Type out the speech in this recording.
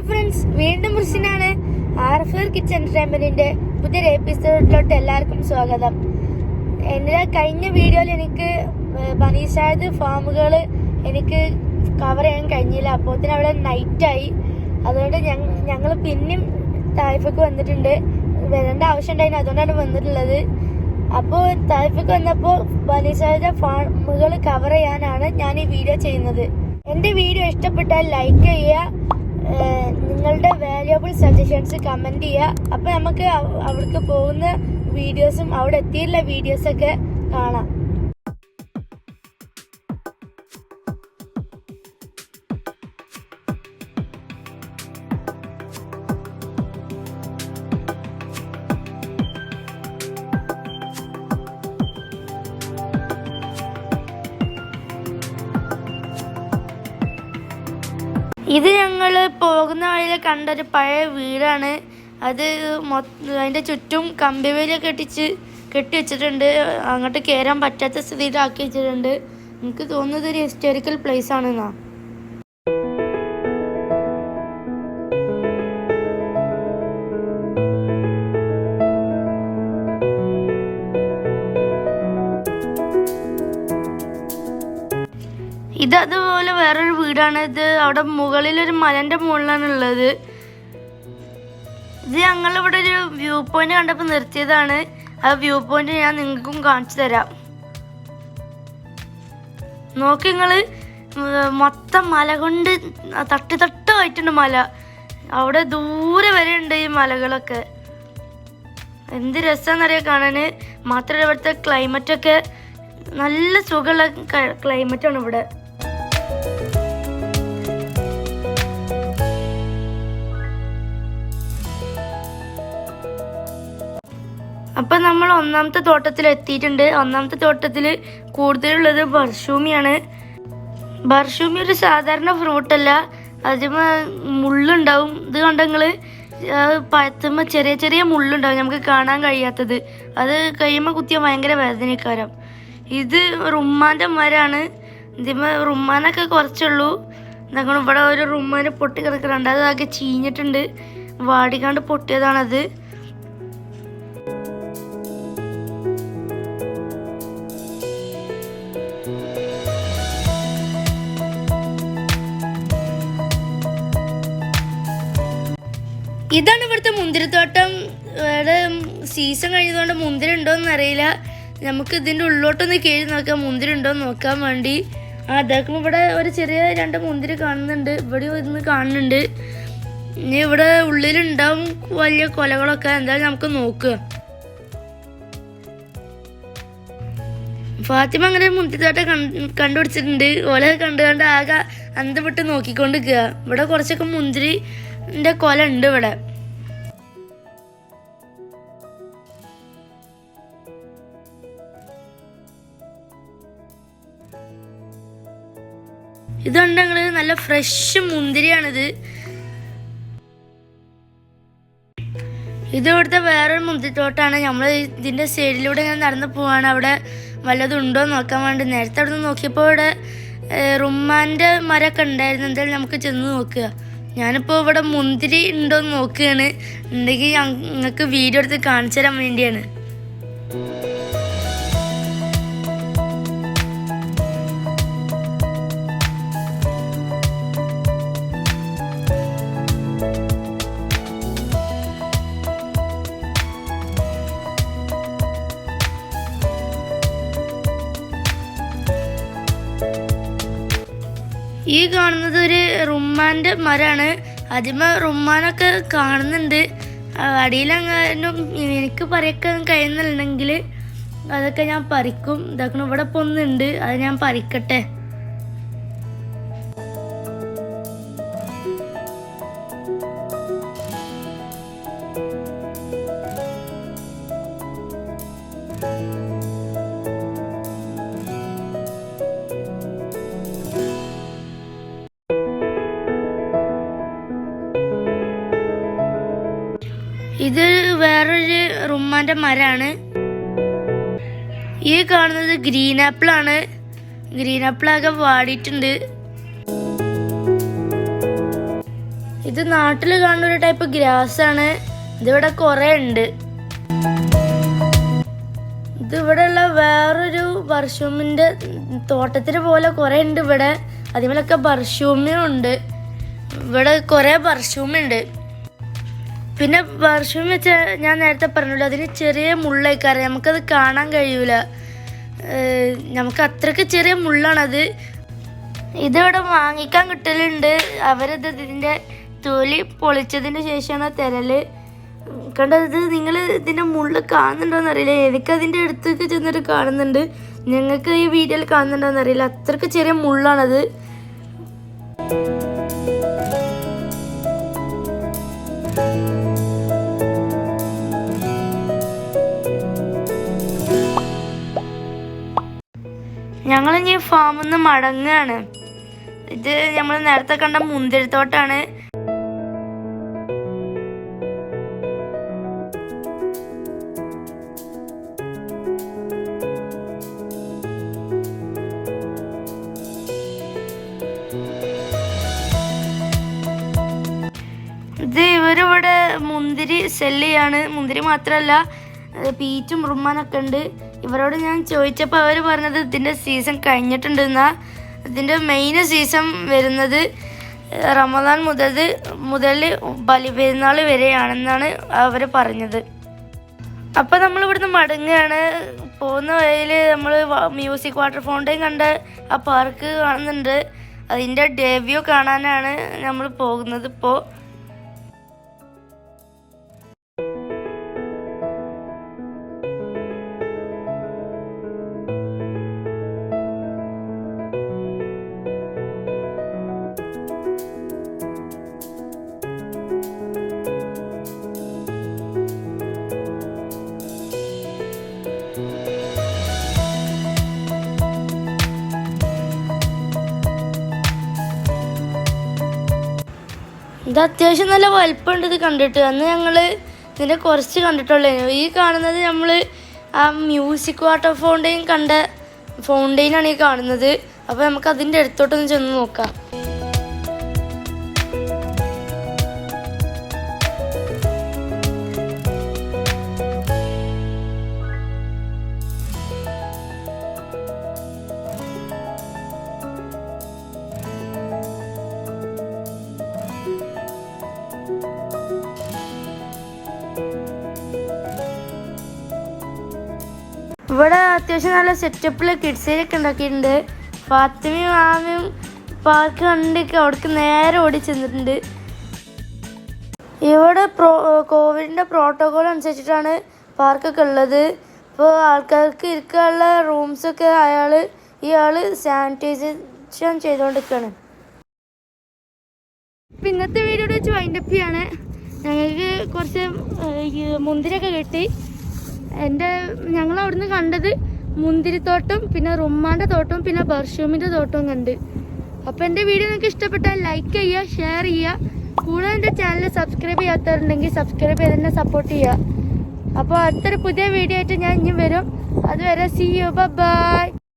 Hi friends വീണ്ടും മുർഷിനാണ് R F kitchen എന്റർടൈൻമെന്റിന്റെ പുതിയൊരു എപ്പിസോഡിലോട്ട് എല്ലാവർക്കും സ്വാഗതം. എന്റെ കഴിഞ്ഞ വീഡിയോയിൽ എനിക്ക് ബനീഷായത് ഫാമുകൾ എനിക്ക് കവർ ചെയ്യാൻ കഴിഞ്ഞില്ല. അപ്പോത്തിന് അവിടെ നൈറ്റായി അതുകൊണ്ട് ഞങ്ങൾ പിന്നെയും തായ്ഫക്ക് വന്നിട്ടുണ്ട്. വരേണ്ട ആവശ്യം ഉണ്ടായിരുന്നു അതുകൊണ്ടാണ് വന്നിട്ടുള്ളത്. അപ്പോൾ തായ്ഫക്ക് വന്നപ്പോൾ ബനീഷായുടെ ഫാമുകൾ കവർ ചെയ്യാനാണ് ഞാൻ ഈ വീഡിയോ ചെയ്യുന്നത്. എന്റെ വീഡിയോ ഇഷ്ടപ്പെട്ടാൽ ലൈക്ക് ചെയ്യുക. നിങ്ങളുടെ വാല്യുബിൾ സജഷൻസ് കമന്റ് ചെയ്യുക. അപ്പോൾ നമുക്ക് അവർക്ക് പോകുന്ന വീഡിയോസും അവിടെ എത്തിയുള്ള വീഡിയോസൊക്കെ കാണാം. ഇത് ഞങ്ങൾ പോകുന്ന വഴിയിൽ കണ്ടൊരു പഴയ വീടാണ്. അത് അതിന്റെ ചുറ്റും കമ്പിവേലി കെട്ടിച്ച് കെട്ടി വെച്ചിട്ടുണ്ട്. അങ്ങോട്ട് കയറാൻ പറ്റാത്ത സ്ഥിതിയിലാക്കി വെച്ചിട്ടുണ്ട്. എനിക്ക് തോന്നുന്നത് ഒരു ഹിസ്റ്റോറിക്കൽ പ്ലേസ് ആണെന്നാ. ഇത് അതുപോലെ വേറൊരു വീടാണ്. ഇത് അവിടെ മലന്റെ മുകളിലാണ് ഉള്ളത്. ഇത് ഞങ്ങൾ ഇവിടെ ഒരു വ്യൂ പോയിന്റ് കണ്ടപ്പോൾ നിർത്തിയതാണ്. ആ വ്യൂ പോയിന്റ് ഞാൻ നിങ്ങൾക്കും കാണിച്ചു തരാം. നോക്കി നിങ്ങൾ. മൊത്തം മല കൊണ്ട് തട്ട് തട്ടായിട്ടുണ്ട് മല. അവിടെ ദൂരെ വരെ ഉണ്ട് ഈ മലകളൊക്കെ. എന്ത് രസമാണെന്നറിയാം കാണാന്? മാത്രമല്ല ഇവിടുത്തെ ക്ലൈമറ്റൊക്കെ നല്ല സുഖമുള്ള ക്ലൈമറ്റാണ് ഇവിടെ. അപ്പൊ നമ്മൾ ഒന്നാമത്തെ തോട്ടത്തിൽ എത്തിയിട്ടുണ്ട്. ഒന്നാമത്തെ തോട്ടത്തിൽ കൂടുതലുള്ളത് ബർഷൂമിയാണ്. ബർഷൂമി ഒരു സാധാരണ ഫ്രൂട്ട് അല്ല അതിമ മുള്ളുണ്ടാവും. ഇത് കണ്ടങ്ങൾ പഴത്തുമ്പോ ചെറിയ ചെറിയ മുള്ളുണ്ടാവും. നമുക്ക് കാണാൻ കഴിയാത്തത്. അത് കഴിയുമ്പോൾ കുത്തിയ ഭയങ്കര വേദനക്കാരം ഇത് റുമ്മാന്റെ മരാണ് ഇതിമ റുമ്മാനൊക്കെ കുറച്ചുള്ളൂ. ഞങ്ങൾ ഇവിടെ ഒരു റുമ്മാന് പൊട്ടി കിടക്കുന്നുണ്ട്. അതൊക്കെ ചീഞ്ഞിട്ടുണ്ട്. വാടിക്കാണ്ട് പൊട്ടിയതാണത്. ഇതാണ് ഇവിടുത്തെ മുന്തിരിത്തോട്ടം. ഇവിടെ സീസൺ കഴിഞ്ഞതുകൊണ്ട് മുന്തിരി ഉണ്ടോയെന്ന് അറിയില്ല നമുക്ക് ഇതിന്റെ ഉള്ളോട്ടൊന്ന് കീഴ് നോക്കാം. മുന്തിരി ഉണ്ടോയെന്ന് നോക്കാൻ വേണ്ടി. ആ അതൊക്കെ ഇവിടെ ഒരു ചെറിയ രണ്ട് മുന്തിരി കാണുന്നുണ്ട്. ഇവിടെ ഇന്ന് കാണുന്നുണ്ട്. ഇനി ഇവിടെ ഉള്ളിലുണ്ടാവും വലിയ കൊലകളൊക്കെ. എന്തായാലും നമുക്ക് നോക്കുക. ഫാത്തിമ അങ്ങനെ മുന്തിരിത്തോട്ടം കണ്ട് കണ്ടുപിടിച്ചിട്ടുണ്ട്. ഓലെ കണ്ട് കണ്ട് ആകെ അന്തം വിട്ട് നോക്കിക്കൊണ്ടിരിക്കുക. ഇവിടെ കുറച്ചൊക്കെ മുന്തിരിന്റെ കൊല ഉണ്ട് ഇവിടെ. ഇതുണ്ടെങ്കിൽ നല്ല ഫ്രഷ് മുന്തിരിയാണിത്. ഇത് ഇവിടുത്തെ വേറൊരു മുന്തിരിത്തോട്ടാണ്. നമ്മൾ ഇതിന്റെ സൈഡിലൂടെ ഞാൻ നടന്നു പോവാണ്. അവിടെ വല്ലതും ഉണ്ടോ നോക്കാൻ വേണ്ടി. നേരത്തെ അവിടെ നിന്ന് നോക്കിയപ്പോൾ ഇവിടെ റുമ്മാന്റെ മരമൊക്കെ ഉണ്ടായിരുന്നു. എന്തായാലും നമുക്ക് ചെന്ന് നോക്കുക. ഞാനിപ്പോൾ ഇവിടെ മുന്തിരി ഉണ്ടോ എന്ന് നോക്കുകയാണ്. ഉണ്ടെങ്കിൽ നിങ്ങൾക്ക് വീഡിയോ എടുത്ത് കാണിച്ചു തരാൻ വേണ്ടിയാണ്. ഈ കാണുന്നത് ഒരു റുമ്മാന്റെ മരാണ് ആദ്യമേ റുമ്മാനൊക്കെ കാണുന്നുണ്ട്. അടിയിലെങ്ങാനും എനിക്ക് പറിക്കാൻ കഴിയുന്നുണ്ടെങ്കിൽ അതൊക്കെ ഞാൻ പറിക്കും. ഇതാക്കണം ഇവിടെ പൊന്നുണ്ട്. അത് ഞാൻ പറിക്കട്ടെ. വേറൊരു റുമ്മാന്റെ മരാണ്. ഈ കാണുന്നത് ഗ്രീൻ ആപ്പിൾ ആണ് ഗ്രീൻ ആപ്പിൾ ആകെ വാടിയിട്ടുണ്ട്. ഇത് നാട്ടിൽ കാണുന്ന ഒരു ടൈപ്പ് ഗ്രാസ് ആണ് ഇതിവിടെ കുറെ ഉണ്ട്. ഇത് ഉള്ള വേറൊരു ബർഷൂമിന്റെ തോട്ടത്തിന് പോലെ കുറെ ഉണ്ട് ഇവിടെ. അതിമേലൊക്കെ ഉണ്ട് ഇവിടെ കുറെ ബർഷൂമുണ്ട് പിന്നെ വർഷം വെച്ച ഞാൻ നേരത്തെ പറഞ്ഞല്ലോ അതിന് ചെറിയ മുള്ളേക്കാരം നമുക്കത് കാണാൻ കഴിയൂല. നമുക്ക് അത്രയ്ക്ക് ചെറിയ മുള്ളാണത്. ഇതിവിടെ വാങ്ങിക്കാൻ കിട്ടലുണ്ട്. അവരത് ഇതിന്റെ തൊലി പൊളിച്ചതിന് ശേഷമാണ് തിരൽ. കണ്ടത് നിങ്ങൾ ഇതിന്റെ മുള്ള കാണുന്നുണ്ടോയെന്ന് അറിയില്ല. എനിക്ക് അതിന്റെ അടുത്തേക്ക് ചെന്നിട്ട് കാണുന്നുണ്ട്. ഞങ്ങൾക്ക് ഈ വീഡിയോയിൽ കാണുന്നുണ്ടോയെന്ന് അറിയില്ല. അത്രയ്ക്ക് ചെറിയ മുള്ളാണത്. ഞങ്ങൾ ഇനി ഫാമിൽ നിന്ന് ഇത് നമ്മൾ നേരത്തെ കണ്ട മുന്തിരിത്തോട്ടാണ്. ഇത് ഇവരിവിടെ മുന്തിരി സെല്ലിയാണ് മുന്തിരി മാത്രമല്ല പീറ്റും റുമ്മാനൊക്കെ ഉണ്ട്. ഇവരോട് ഞാൻ ചോദിച്ചപ്പോൾ അവർ പറഞ്ഞത് ഇതിന്റെ സീസൺ കഴിഞ്ഞിട്ടുണ്ടെന്നാ. ഇതിന്റെ മെയിൻ സീസൺ വരുന്നത് റമദാൻ മുതൽ മുതൽ ബലിപെരുന്നാൾ വരെയാണെന്നാണ് അവർ പറഞ്ഞത്. അപ്പോൾ നമ്മൾ ഇവിടുന്ന് മടങ്ങുകയാണ് പോകുന്ന വഴിയിൽ നമ്മൾ മ്യൂസിക് വാട്ടർ ഫൗണ്ടൈൻ കണ്ട ആ പാർക്ക് കാണുന്നുണ്ട്. അതിന്റെ ഡേവ്യൂ കാണാനാണ് നമ്മൾ പോകുന്നത് ഇപ്പോൾ അത്യാവശ്യം നല്ല വലിപ്പമുണ്ട് ഇത് കണ്ടിട്ട്. അന്ന് ഞങ്ങൾ ഇതിന്റെ കുറച്ച് കണ്ടിട്ടുള്ളൂ. ഈ കാണുന്നത് നമ്മൾ ആ മ്യൂസിക് വാട്ടർ ഫൗണ്ടെയിൻ കണ്ട ഫൗണ്ടെയിനാണ് ഈ കാണുന്നത്. അപ്പോൾ നമുക്ക് അതിന്റെ അടുത്തോട്ടൊന്ന് ചെന്ന് നോക്കാം. ഇവിടെ അത്യാവശ്യം നല്ല സെറ്റപ്പിൽ കിഡ്സേലൊക്കെ ഉണ്ടാക്കിയിട്ടുണ്ട്. ഫാത്തിമയും മാമയും പാർക്ക് കണ്ടിട്ട് അവിടേക്ക് നേരെ ഓടി ചെന്നിട്ടുണ്ട്. ഇവിടെ പ്രോ കോവിഡിന്റെ പ്രോട്ടോകോൾ അനുസരിച്ചിട്ടാണ് പാർക്കൊക്കെ ഉള്ളത്. ഇപ്പോൾ ആൾക്കാർക്ക് ഇരിക്കാനുള്ള റൂംസൊക്കെ അയാൾ ഇയാൾ സാനിറ്റൈസേഷൻ ചെയ്തുകൊണ്ടിരിക്കുകയാണ് ഇപ്പം ഇന്നത്തെ വീഡിയോയുടെ വെച്ച് വൈൻഡപ്പ് ചെയ്യാണ്. ഞങ്ങൾക്ക് കുറച്ച് മുന്തിരൊക്കെ കിട്ടി. എന്റെ ഞങ്ങൾ അവിടുന്ന് കണ്ടത് മുന്തിരിത്തോട്ടം പിന്നെ റുമ്മാന്റെ തോട്ടവും പിന്നെ പെർഷ്യൂമിന്റെ തോട്ടവും കണ്ട്. അപ്പോൾ എന്റെ വീഡിയോ നിങ്ങൾക്ക് ഇഷ്ടപ്പെട്ടാൽ ലൈക്ക് ചെയ്യുക ഷെയർ ചെയ്യുക. കൂടെ എന്റെ ചാനൽ സബ്സ്ക്രൈബ് ചെയ്യാത്തവരുണ്ടെങ്കിൽ സബ്സ്ക്രൈബ് ചെയ്ത് തന്നെ സപ്പോർട്ട് ചെയ്യുക. അപ്പോൾ അടുത്തൊരു പുതിയ വീഡിയോ ആയിട്ട് ഞാൻ ഇനി വരും. അതുവരെ സി യു ബൈ